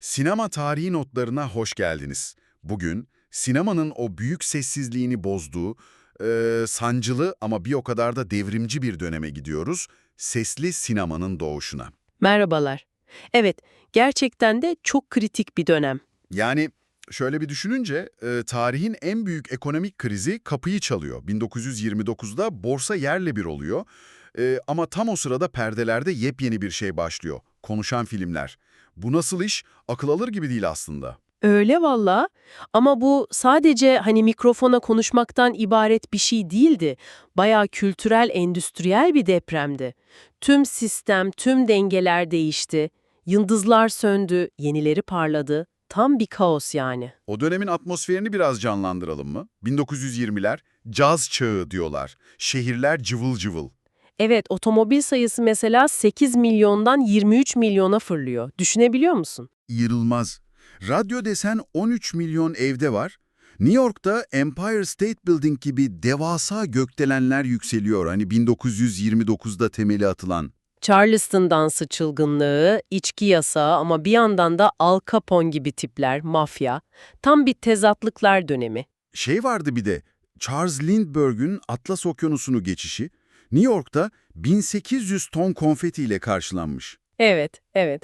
Sinema tarihi notlarına hoş geldiniz. Bugün sinemanın o büyük sessizliğini bozduğu, eee, sancılı ama bir o kadar da devrimci bir döneme gidiyoruz. Sesli sinemanın doğuşuna. Merhabalar. Evet, gerçekten de çok kritik bir dönem. Yani şöyle bir düşününce e, tarihin en büyük ekonomik krizi kapıyı çalıyor. 1929'da borsa yerle bir oluyor. E, ama tam o sırada perdelerde yepyeni bir şey başlıyor. Konuşan filmler. Bu nasıl iş? Akıl alır gibi değil aslında. Öyle valla. Ama bu sadece hani mikrofona konuşmaktan ibaret bir şey değildi. Bayağı kültürel, endüstriyel bir depremdi. Tüm sistem, tüm dengeler değişti. Yıldızlar söndü, yenileri parladı. Tam bir kaos yani. O dönemin atmosferini biraz canlandıralım mı? 1920'ler caz çağı diyorlar. Şehirler cıvıl cıvıl. Evet, otomobil sayısı mesela 8 milyondan 23 milyona fırlıyor. Düşünebiliyor musun? Yırılmaz. Radyo desen 13 milyon evde var. New York'ta Empire State Building gibi devasa gökdelenler yükseliyor. Hani 1929'da temeli atılan. Charleston dansı çılgınlığı, içki yasağı ama bir yandan da Al Capone gibi tipler, mafya. Tam bir tezatlıklar dönemi. Şey vardı bir de, Charles Lindbergh'ün Atlas Okyanusu'nu geçişi, New York'ta 1800 ton konfetiyle karşılanmış. Evet, evet.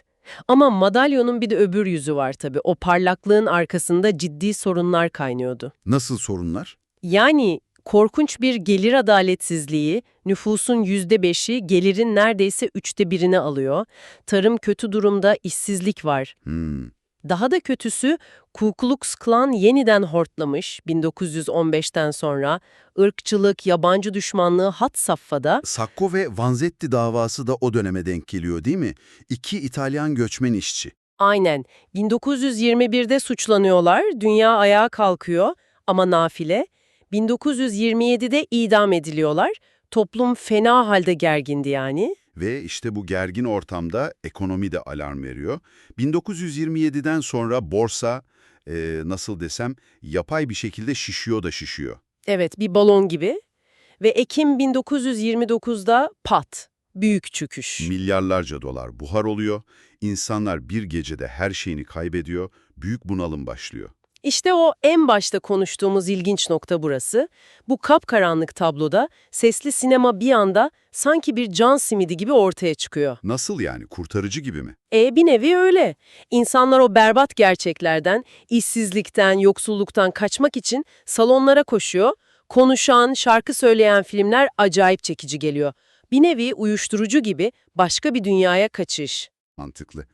Ama madalyonun bir de öbür yüzü var tabii. O parlaklığın arkasında ciddi sorunlar kaynıyordu. Nasıl sorunlar? Yani korkunç bir gelir adaletsizliği, nüfusun yüzde beşi gelirin neredeyse üçte birini alıyor. Tarım kötü durumda, işsizlik var. Hmm. Daha da kötüsü Ku Klux Klan yeniden hortlamış 1915'ten sonra. ırkçılık, yabancı düşmanlığı hat safhada. Sacco ve Vanzetti davası da o döneme denk geliyor değil mi? İki İtalyan göçmen işçi. Aynen 1921'de suçlanıyorlar, dünya ayağa kalkıyor ama nafile. 1927'de idam ediliyorlar. Toplum fena halde gergindi yani. Ve işte bu gergin ortamda ekonomi de alarm veriyor. 1927'den sonra borsa, e, nasıl desem, yapay bir şekilde şişiyor da şişiyor. Evet bir balon gibi. Ve Ekim 1929'da pat, büyük çöküş. Milyarlarca dolar buhar oluyor, insanlar bir gecede her şeyini kaybediyor, büyük bunalım başlıyor. İşte o en başta konuştuğumuz ilginç nokta burası. Bu kapkaranlık tabloda sesli sinema bir anda sanki bir can simidi gibi ortaya çıkıyor. Nasıl yani, kurtarıcı gibi mi? E bir nevi öyle. İnsanlar o berbat gerçeklerden, işsizlikten, yoksulluktan kaçmak için salonlara koşuyor. Konuşan, şarkı söyleyen filmler acayip çekici geliyor. Bir nevi uyuşturucu gibi başka bir dünyaya kaçış. Mantıklı.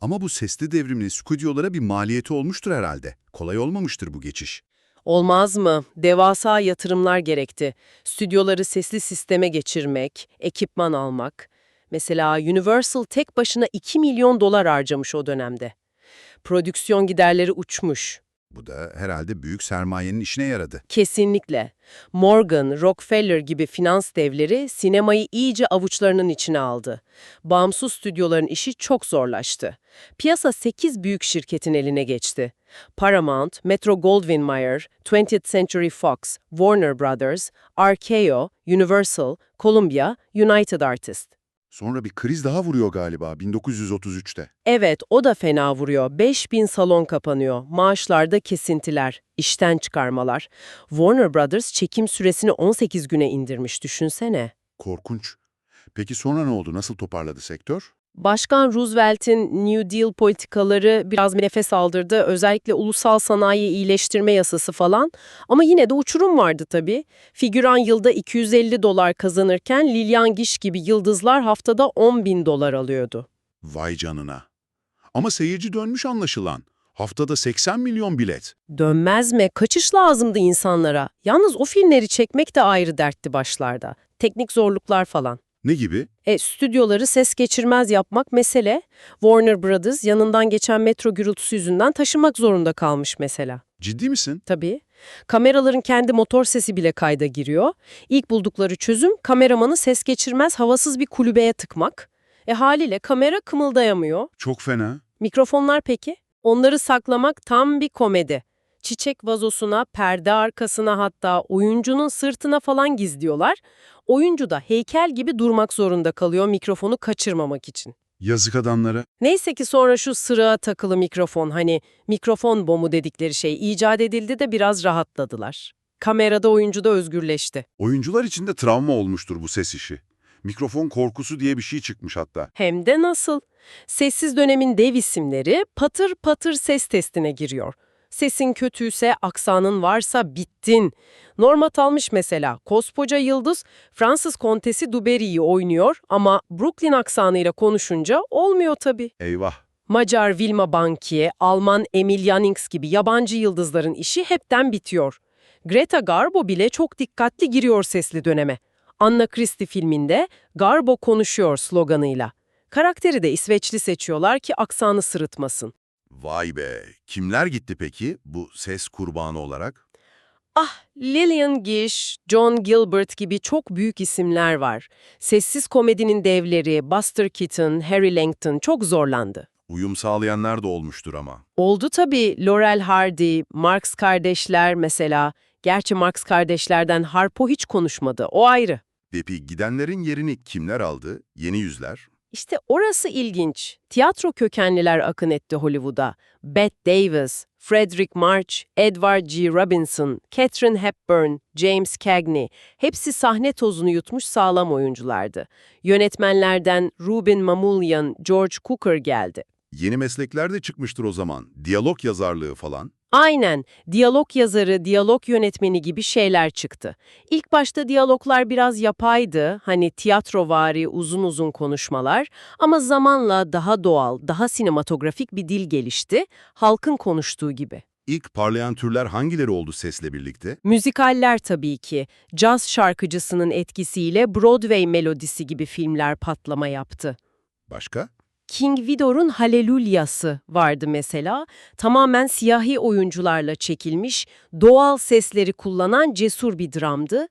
Ama bu sesli devrimin stüdyolara bir maliyeti olmuştur herhalde. Kolay olmamıştır bu geçiş. Olmaz mı? Devasa yatırımlar gerekti. Stüdyoları sesli sisteme geçirmek, ekipman almak. Mesela Universal tek başına 2 milyon dolar harcamış o dönemde. Prodüksiyon giderleri uçmuş. Bu da herhalde büyük sermayenin işine yaradı. Kesinlikle. Morgan, Rockefeller gibi finans devleri sinemayı iyice avuçlarının içine aldı. Bağımsız stüdyoların işi çok zorlaştı. Piyasa 8 büyük şirketin eline geçti. Paramount, Metro-Goldwyn-Mayer, 20th Century Fox, Warner Brothers, RKO, Universal, Columbia, United Artists. Sonra bir kriz daha vuruyor galiba 1933'te. Evet, o da fena vuruyor. 5000 salon kapanıyor. Maaşlarda kesintiler, işten çıkarmalar. Warner Brothers çekim süresini 18 güne indirmiş, düşünsene. Korkunç. Peki sonra ne oldu? Nasıl toparladı sektör? Başkan Roosevelt'in New Deal politikaları biraz nefes aldırdı. Özellikle ulusal sanayi iyileştirme yasası falan. Ama yine de uçurum vardı tabii. Figüran yılda 250 dolar kazanırken Lillian Gish gibi yıldızlar haftada 10 bin dolar alıyordu. Vay canına. Ama seyirci dönmüş anlaşılan. Haftada 80 milyon bilet. Dönmez mi? Kaçış lazımdı insanlara. Yalnız o filmleri çekmek de ayrı dertti başlarda. Teknik zorluklar falan. Ne gibi? E, stüdyoları ses geçirmez yapmak mesele. Warner Brothers yanından geçen metro gürültüsü yüzünden taşımak zorunda kalmış mesela. Ciddi misin? Tabii. Kameraların kendi motor sesi bile kayda giriyor. İlk buldukları çözüm kameramanı ses geçirmez havasız bir kulübeye tıkmak. E haliyle kamera kımıldayamıyor. Çok fena. Mikrofonlar peki? Onları saklamak tam bir komedi. Çiçek vazosuna, perde arkasına hatta oyuncunun sırtına falan gizliyorlar. Oyuncu da heykel gibi durmak zorunda kalıyor mikrofonu kaçırmamak için. Yazık adamlara. Neyse ki sonra şu sırığa takılı mikrofon hani mikrofon bomu dedikleri şey icat edildi de biraz rahatladılar. Kamerada oyuncu da özgürleşti. Oyuncular için de travma olmuştur bu ses işi. Mikrofon korkusu diye bir şey çıkmış hatta. Hem de nasıl? Sessiz dönemin dev isimleri patır patır ses testine giriyor. Sesin kötüyse, aksanın varsa bittin. Normat almış mesela. Koskoca yıldız Fransız kontesi Duberry'i oynuyor ama Brooklyn aksanıyla konuşunca olmuyor tabii. Eyvah. Macar Wilma Bankier, Alman Emil Jannings gibi yabancı yıldızların işi hepten bitiyor. Greta Garbo bile çok dikkatli giriyor sesli döneme. Anna Christie filminde Garbo konuşuyor sloganıyla. Karakteri de İsveçli seçiyorlar ki aksanı sırıtmasın. Vay be. Kimler gitti peki bu ses kurbanı olarak? Ah, Lillian Gish, John Gilbert gibi çok büyük isimler var. Sessiz komedinin devleri Buster Keaton, Harry Langton çok zorlandı. Uyum sağlayanlar da olmuştur ama. Oldu tabii Laurel Hardy, Marx kardeşler mesela. Gerçi Marx kardeşlerden Harpo hiç konuşmadı, o ayrı. Peki gidenlerin yerini kimler aldı? Yeni yüzler. İşte orası ilginç. Tiyatro kökenliler akın etti Hollywood'a. Bette Davis, Frederick March, Edward G. Robinson, Catherine Hepburn, James Cagney hepsi sahne tozunu yutmuş sağlam oyunculardı. Yönetmenlerden Ruben Mamoulian, George Cukor geldi. Yeni meslekler de çıkmıştır o zaman. Diyalog yazarlığı falan. Aynen, diyalog yazarı, diyalog yönetmeni gibi şeyler çıktı. İlk başta diyaloglar biraz yapaydı, hani tiyatrovari uzun uzun konuşmalar ama zamanla daha doğal, daha sinematografik bir dil gelişti, halkın konuştuğu gibi. İlk parlayan türler hangileri oldu sesle birlikte? Müzikaller tabii ki, caz şarkıcısının etkisiyle Broadway melodisi gibi filmler patlama yaptı. Başka? King Vidor'un Halelulyası vardı mesela. Tamamen siyahi oyuncularla çekilmiş, doğal sesleri kullanan cesur bir dramdı.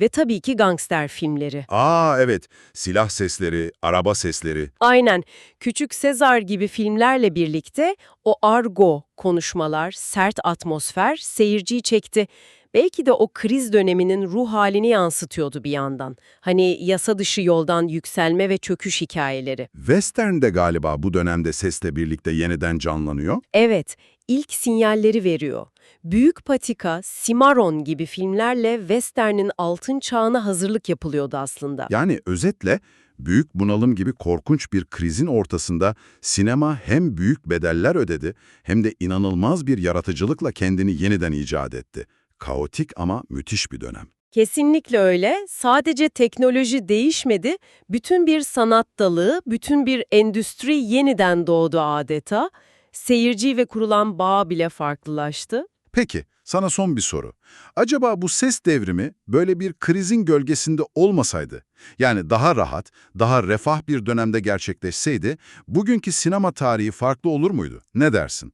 Ve tabii ki gangster filmleri. Aa evet. Silah sesleri, araba sesleri. Aynen, Küçük Sezar gibi filmlerle birlikte o argo konuşmalar, sert atmosfer seyirciyi çekti. Belki de o kriz döneminin ruh halini yansıtıyordu bir yandan. Hani yasa dışı yoldan yükselme ve çöküş hikayeleri. Western de galiba bu dönemde sesle birlikte yeniden canlanıyor. Evet, ilk sinyalleri veriyor. Büyük Patika, Cimarron gibi filmlerle Western'in altın çağına hazırlık yapılıyordu aslında. Yani özetle büyük bunalım gibi korkunç bir krizin ortasında sinema hem büyük bedeller ödedi hem de inanılmaz bir yaratıcılıkla kendini yeniden icat etti. Kaotik ama müthiş bir dönem. Kesinlikle öyle. Sadece teknoloji değişmedi, bütün bir sanat dalı, bütün bir endüstri yeniden doğdu adeta. Seyirci ve kurulan bağ bile farklılaştı. Peki, sana son bir soru. Acaba bu ses devrimi böyle bir krizin gölgesinde olmasaydı, yani daha rahat, daha refah bir dönemde gerçekleşseydi, bugünkü sinema tarihi farklı olur muydu? Ne dersin?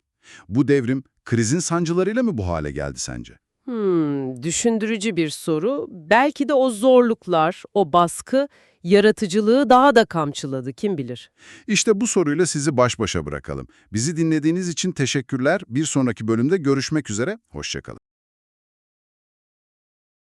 Bu devrim krizin sancılarıyla mı bu hale geldi sence? Hmm, düşündürücü bir soru. Belki de o zorluklar, o baskı, yaratıcılığı daha da kamçıladı, kim bilir. İşte bu soruyla sizi baş başa bırakalım. Bizi dinlediğiniz için teşekkürler. Bir sonraki bölümde görüşmek üzere. Hoşçakalın.